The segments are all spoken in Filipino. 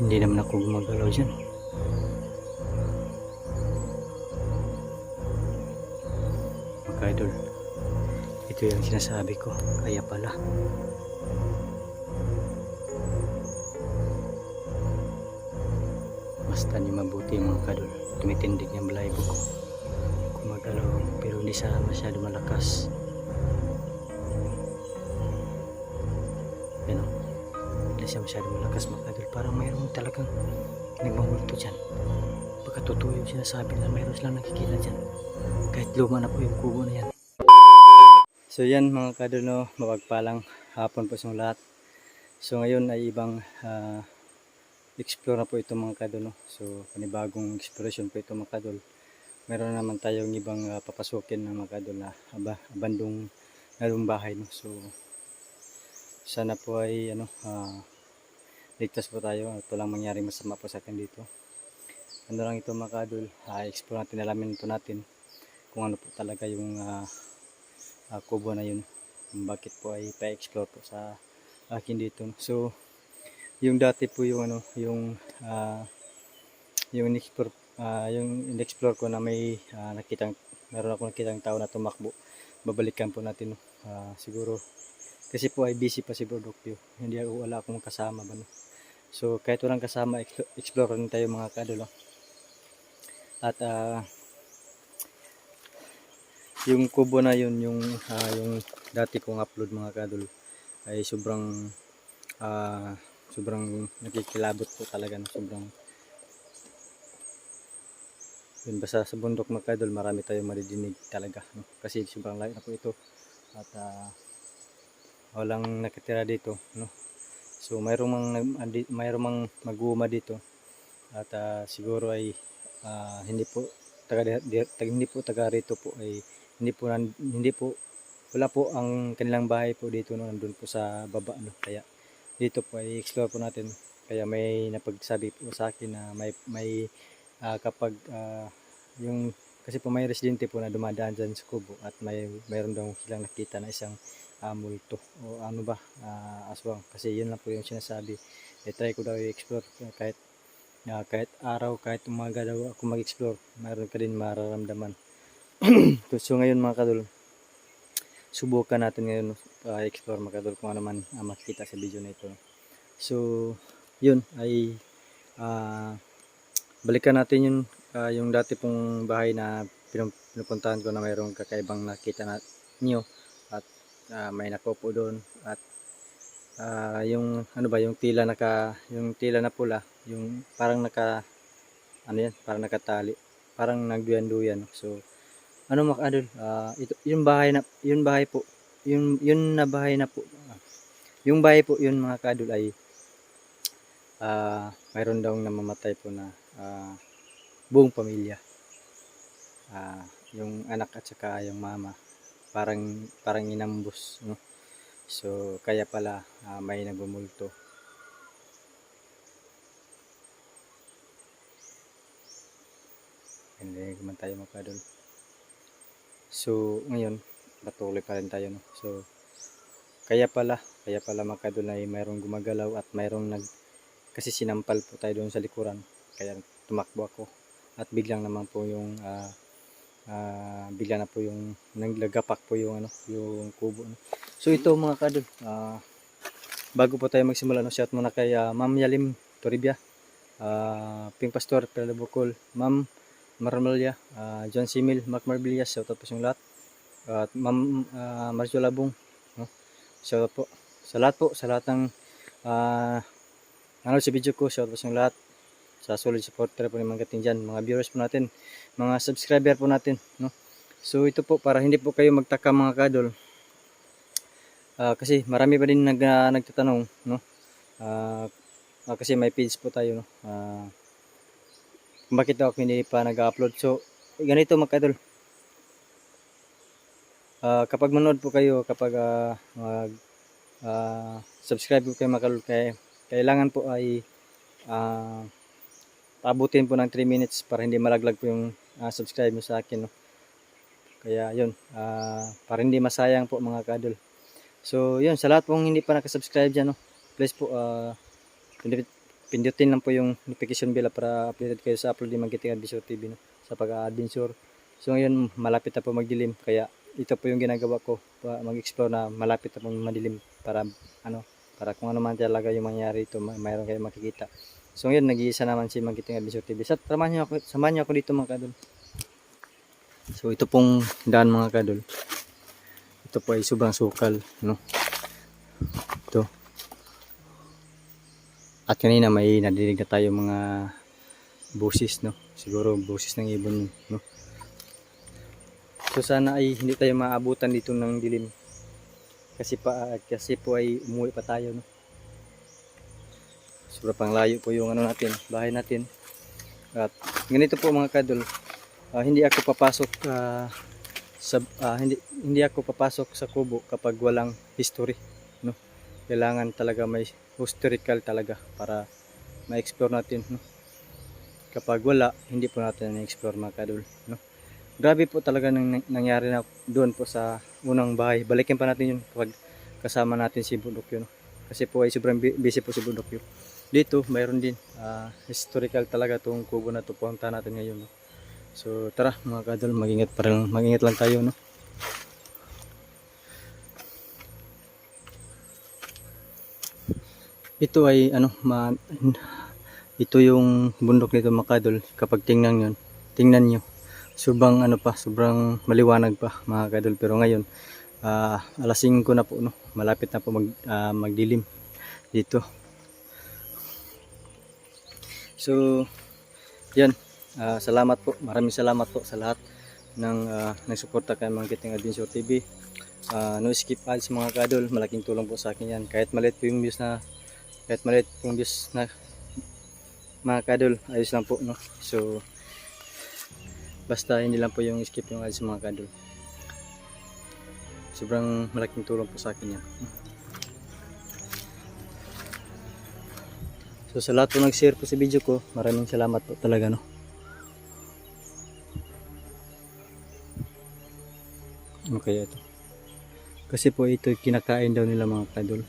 Hindi naman ako gumagalaw dyan. Mga idol, ito yung sinasabi ko. Kaya pala. Basta ni mabuti mga kadol. Tumitindig yung balahibo ko. Gumagalaw pero hindi siya masyado malakas. Siya masyado malakas kadol. Parang mayroon talagang nagmamulto dyan. Pagka totoo yung sinasabi na mayroon silang nakikita dyan. Kahit luma na po yung kubo na yan. So yan mga kadol no, mapagpalang hapon po sa lahat. So ngayon ay ibang ah, explore na po ito mga kadol no. So panibagong exploration po ito mga kadol. Meron naman tayong ibang ah, papasukin na mga kadol na aba, abandong narong bahay no. So sana po ay ano ah, ligtas po tayo at walang mangyaring masama po sa atin dito. Ano lang ito mga kadol, ah, explore natin, alamin po natin kung ano po talaga yung ah, ah, kubo na yun bakit po ay pa-explore po sa akin dito so yung dati po yung ano yung ah, yung in-explore ah, yung in-explore ko na may ah, nakitang meron ako nakitang tao na tumakbo babalikan po natin? Ah, siguro kasi po ay busy pa si Bro Dokyo hindi ako wala akong kasama ba no? So kahit walang kasama explo- explore rin tayo mga kadolo at ah, yung kubo na yun yung ah, yung dati kong upload mga kadol ay sobrang ah, sobrang nakikilabot po talaga no? sobrang yun basta sa bundok mga kadol marami tayong maridinig talaga no? kasi sobrang layo na po ito at ah, walang nakatira dito no so mayroong mang andi- mayroong mang maguma dito. At ah, siguro ay ah, hindi po taga, di- di- taga hindi po taga rito po ay hindi po hindi po wala po ang kanilang bahay po dito no nandun po sa baba no. Kaya dito po ay explore po natin. Kaya may napagsabi po sa akin na may may ah, kapag ah, yung kasi po may residente po na dumadaan dyan sa kubo at may mayroon daw silang nakita na isang ah, multo o ano ba? Ah, aswang. Kasi yun lang po yung sinasabi. Eh, try ko daw i-explore. Kahit ah, kahit araw kahit umaga daw ako mag-explore mayroon ka din mararamdaman. So ngayon mga kadol subukan natin ngayon uh, explore mga kadol kung ano man ang makikita sa video na ito. So yun ay ah, balikan natin yung ah, yung dati pong bahay na pinupuntahan ko na mayroong kakaibang nakita na niyo ah, may nakopo doon. At ah, yung ano ba yung tila naka yung tila na pula yung parang naka ano yan parang nakatali. Parang nagduyan-duyan so ano mga adol ah, ito yung bahay na yung bahay po yung yun na bahay na po. Yung bahay po yun mga kadol ay ah mayroon daw namamatay po na ah, buong pamilya. Ah, yung anak at saka yung mama parang parang inambos no so kaya pala ah, may nagbumulto hindi naman tayo mga kadol So, ngayon, patuloy pa rin tayo, no? So, kaya pala, kaya pala mga kadol na mayroong gumagalaw at mayroong nag, kasi sinampal po tayo doon sa likuran. Kaya tumakbo ako. At biglang naman po yung, ah, ah, bigla na po yung, naglagapak po yung, ano, yung kubo. No? So, ito mga kadol, ah, bago po tayo magsimula, no, shout muna kay ah, Ma'am Yalim Toribia, ah, Ping Pastor, Perla Bukol, Ma'am Marmalia, ah, John Simil, Mark Marbillas, shout out po sa lahat. At Ma'am uh, Marjo Labong, no? shout out po. Sa lahat po, sa lahat ng ah, ano sa video ko, shout out po sa lahat. Sa solid supporter po ni Mang Gating dyan, mga viewers po natin, mga subscriber po natin. No? So ito po, para hindi po kayo magtaka mga kadol. Ah, kasi marami pa din nag, ah, nagtatanong, no? Ah, ah, kasi may page po tayo, no? Kung bakit ako hindi pa nag-upload. So, ganito mga kadol. Ah, kapag manood po kayo, kapag ah, mag ah, subscribe po kayo mga kadol, kay, kailangan po ay ah, paabutin po ng 3 minutes para hindi malaglag po yung ah, subscribe mo sa akin. No? Kaya yun, ah, para hindi masayang po mga kadol. So, yun, sa lahat pong hindi pa nakasubscribe dyan, no? please po, pindipit, pindutin lang po yung notification bell para updated kayo sa upload ni Magiting Adventure TV no, sa pag-adventure. So ngayon malapit na po magdilim kaya ito po yung ginagawa ko mag-explore na malapit na po madilim para ano para kung ano man talaga yung mangyari ito ma- mayroon kayong makikita. So ngayon nag-iisa naman si Magiting Adventure TV. Sa samahan niyo ako, samahan niyo ako dito mga kadol. So ito pong daan mga kadol. Ito po ay sobrang sukal, no. Ito. At kanina may nadinig na tayo mga busis, no. Siguro busis ng ibon, no. So sana ay hindi tayo maabutan dito ng dilim. Kasi pa kasi po ay umuwi pa tayo, no. Sobrang pang layo po yung ano natin, bahay natin. At ganito po mga kadol, ah, hindi ako papasok ah, sa ah, hindi hindi ako papasok sa kubo kapag walang history, no. Kailangan talaga may historical talaga para ma-explore natin, no. Kapag wala, hindi po natin na-explore mga kadol, no. Grabe po talaga nang nangyari na doon po sa unang bahay. Balikin pa natin yun kapag kasama natin si Budokyo, no. Kasi po ay sobrang bu- busy po si Budokyo. Dito, mayroon din ah, historical talaga tong kubo na to. Punta natin ngayon, no. So tara mga kadol, mag-ingat pa rin, mag-ingat lang tayo no. Ito ay ano, ma ito yung bundok nito mga kadol. Kapag tingnan yun, tingnan nyo. Sobrang ano pa, sobrang maliwanag pa mga kadol. Pero ngayon, ah alas 5 na po no. Malapit na po mag, ah, magdilim dito. So, yan. Ah, salamat po. Maraming salamat po sa lahat ng uh, nagsuporta kay mga Kiting Adventure TV. Ah, no skip ads mga kadol. Malaking tulong po sa akin yan. Kahit maliit po yung views na kahit maliit po yung views na mga kadol. Ayos lang po. No? So, basta hindi lang po yung skip yung ads mga kadol. Sobrang malaking tulong po sa akin yan. So sa lahat po nag-share po sa video ko, maraming salamat po talaga no. Kaya ito? Kasi po ito kinakain daw nila mga kadol.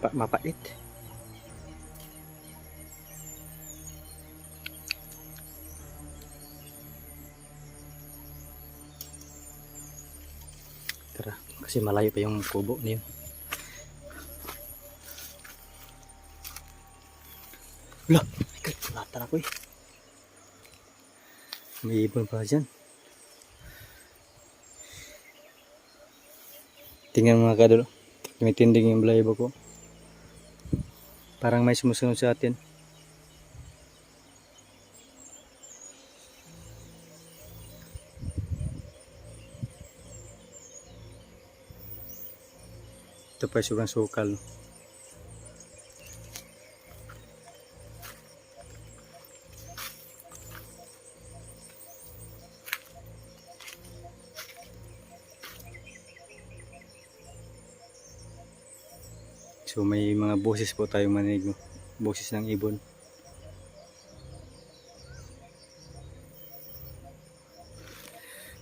Pa mapait. Kasi malayo pa yung kubo na yun. Wala, ay kulata na ko eh. May ibon pa dyan. Tingnan mga kadol, tumitinding yung balayibo ko. Parang may sumusunod sa atin. Pa sobrang sukal. So may mga boses po tayong maninig. no? Boses ng ibon.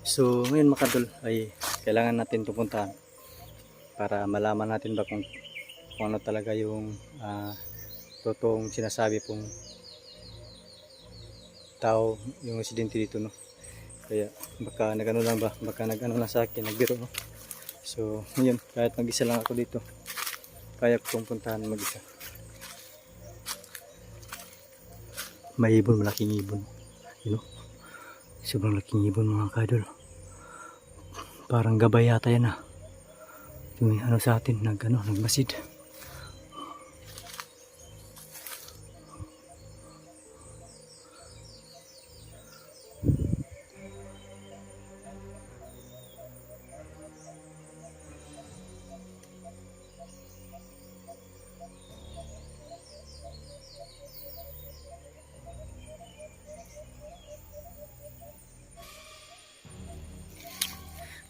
So ngayon makadol ay kailangan natin pupuntahan para malaman natin ba kung, kung ano talaga yung ah, totoong sinasabi pong tao yung residente dito no? Kaya baka nagano lang ba? Baka nagano lang sa akin nagbiro no? So yun kahit mag-isa lang ako dito kaya ko puntahan mag-isa. May ibon malaking ibon. You know? Sobrang laking ibon mga kadol parang gabay yata yan ah yung ano sa atin nag ano nagmasid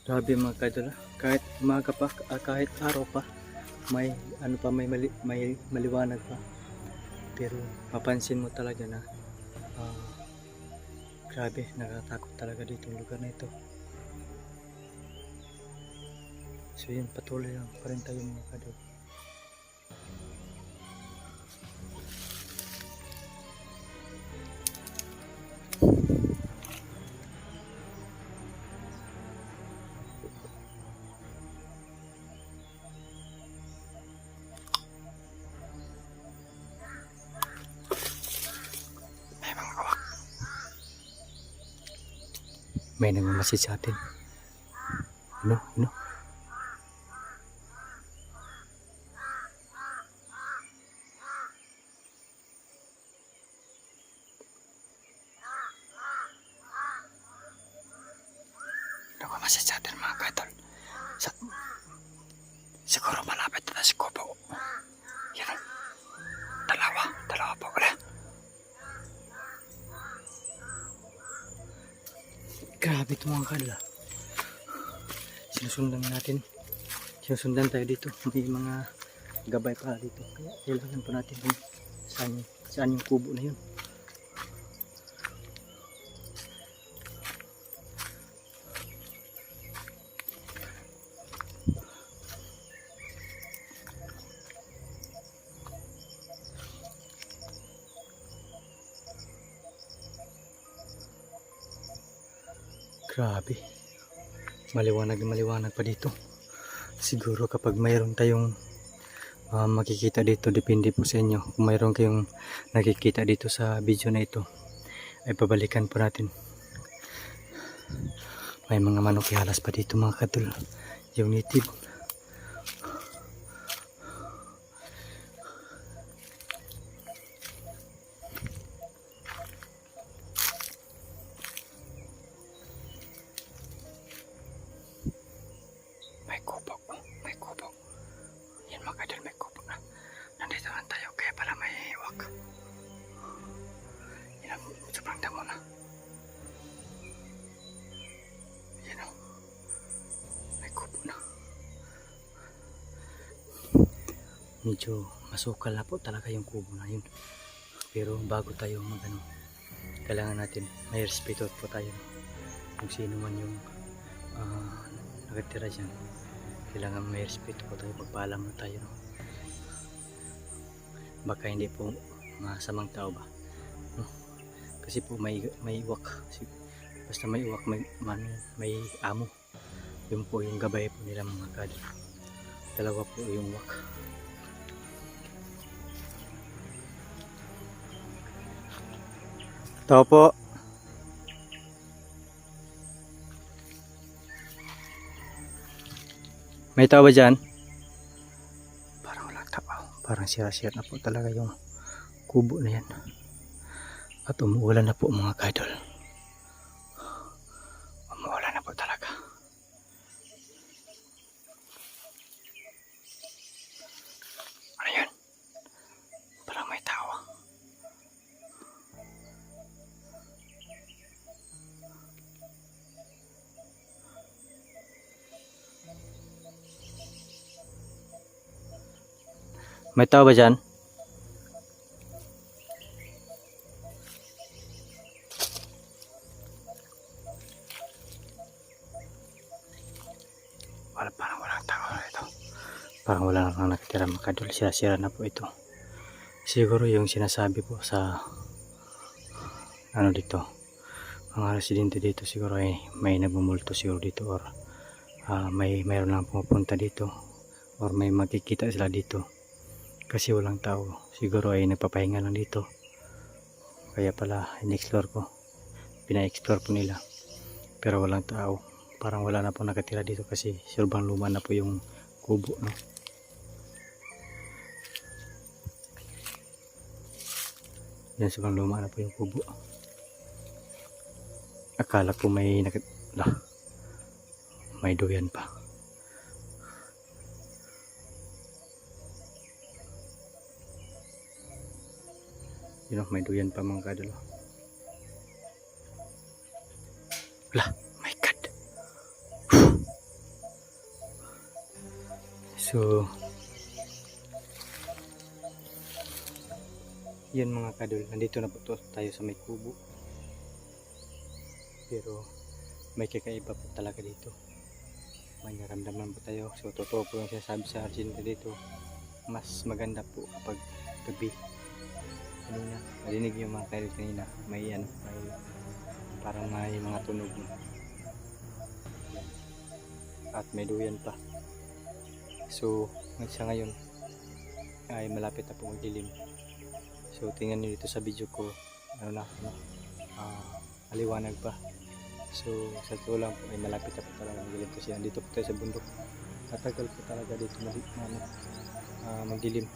Grabe mga kaidol ah. kahit umaga pa, ah, kahit araw pa, may ano pa may mali, may maliwanag pa. Pero mapansin mo talaga na uh, grabe, nakatakot talaga dito yung lugar na ito. So yun, patuloy lang pa rin tayo mga kadol. May nangamasid sa atin. Ano? Ano? Sinusundan tayo dito. May mga gabay pa dito. Kaya kailangan pa natin kung saan, saan yung kubo na yun. Grabe. Maliwanag na maliwanag pa dito. Siguro kapag mayroon tayong ah, makikita dito, depende po sa inyo. Kung mayroon kayong nakikita dito sa video na ito, ay pabalikan po natin. May mga manok ihalas pa dito mga katul. Yung native. Medyo masukal na po talaga yung kubo na yun. Pero bago tayo magano, kailangan natin may respeto po tayo kung sino man yung ah, nakatira dyan kailangan may respeto po tayo magpaalam na tayo no? baka hindi po masamang tao ba no? kasi po may may iwak kasi basta may iwak may, man, may amo yun po yung gabay po nila mga kadal dalawa po yung wak tao po May tao ba dyan? Parang walang tao. Parang sira-sira na po talaga yung kubo na yan. At umuulan na po mga kadol. May tao ba dyan? Wala, parang walang tao ito. Parang wala nang nakitira makadul. Sira-sira na po ito. Siguro yung sinasabi po sa ano dito mga residente dito siguro ay may nagmumulto siguro dito or ah, may mayroon lang pumupunta dito or may makikita sila dito kasi walang tao. Siguro ay nagpapahinga lang dito. Kaya pala in-explore ko. Pina-explore po nila. Pero walang tao. Parang wala na po nakatira dito kasi surbang luma na po yung kubo no? yan surbang luma na po yung kubo. Akala ko may nakat lah, may duyan pa Yun oh, may duyan pa mga kadalo. Wala, my God. So, yan mga kadol. Nandito na po tayo sa may kubo. Pero, may kakaiba po talaga dito. may naramdaman po tayo. So, totoo po yung sinasabi sa Argentina dito. Mas maganda po kapag gabi. Kanina, narinig yung mga kayo kanina. May ano, may parang may mga tunog. no. At may duyan pa. So, sa ngayon, ay malapit na po magdilim. So, tingnan nyo dito sa video ko, ano na, ano, ah, aliwanag pa. So, sa totoo lang po, ay malapit na po talaga magdilim kasi andito po tayo sa bundok. Matagal po talaga dito mag, ano, ah, magdilim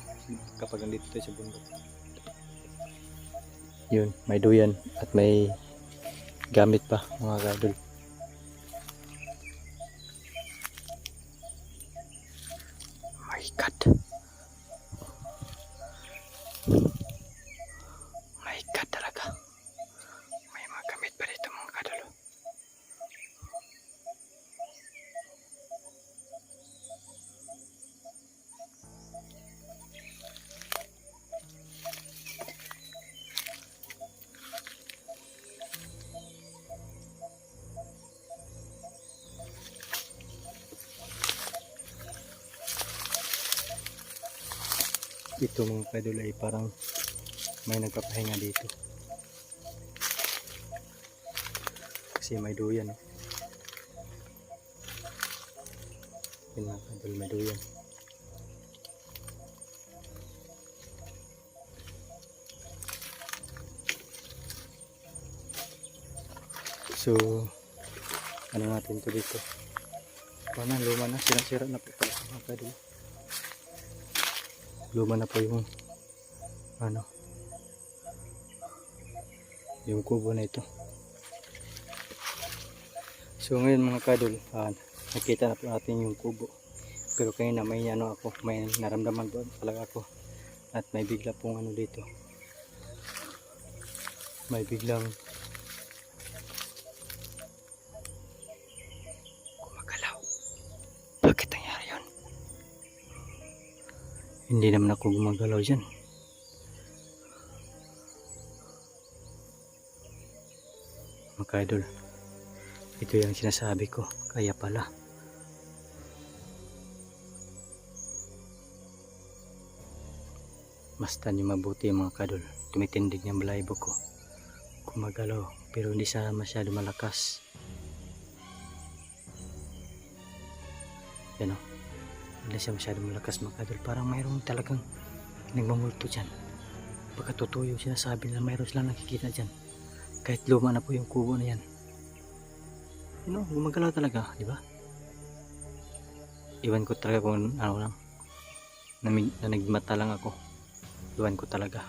kapag andito tayo sa bundok. Yun, may duyan at may gamit pa mga gadol. Ito mga kadalo ay parang may nagpapahinga dito. Kasi may duyan. Eh. Yun mga kadalo, may duyan. So, ano natin to dito? Paano, luma na, sira-sira na po pala mga kadalo. Luma na po yung ano yung kubo na ito. So ngayon mga kadol ah, nakita na po natin yung kubo. Pero kanina may ano ako may naramdaman po talaga ako. At may bigla pong ano dito. May biglang hindi naman ako gumagalaw dyan. Mga idol ito yung sinasabi ko. Kaya pala. Basta nyo mabuti mga kadol. Tumitindig ng balaybo ko. Gumagalaw pero hindi siya masyado malakas. Yan o hindi siya masyado malakas mga kadol parang mayroong talagang nagmamulto dyan. Pagkatotoo yung sinasabi nila mayroon silang nakikita dyan. Kahit luma na po yung kubo na yan. You know, gumagalaw talaga di ba? Iwan ko talaga kung ano lang namig, nanigmata lang ako. Iwan ko talaga.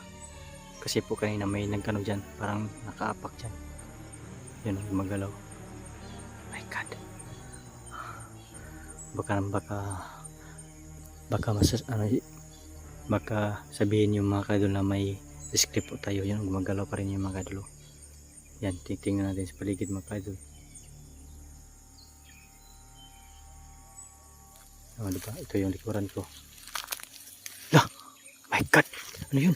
Kasi po kanina may nagkano dyan parang nakaapak dyan. Yun ang gumagalaw. My god. Baka baka baka masas ano baka sabihin yung mga kadol na may script po tayo yun gumagalaw pa rin yung mga kadol yan, titingnan natin sa paligid mga kadol. Oh, diba? Ito yung likuran ko. Lah! My God! Ano yun?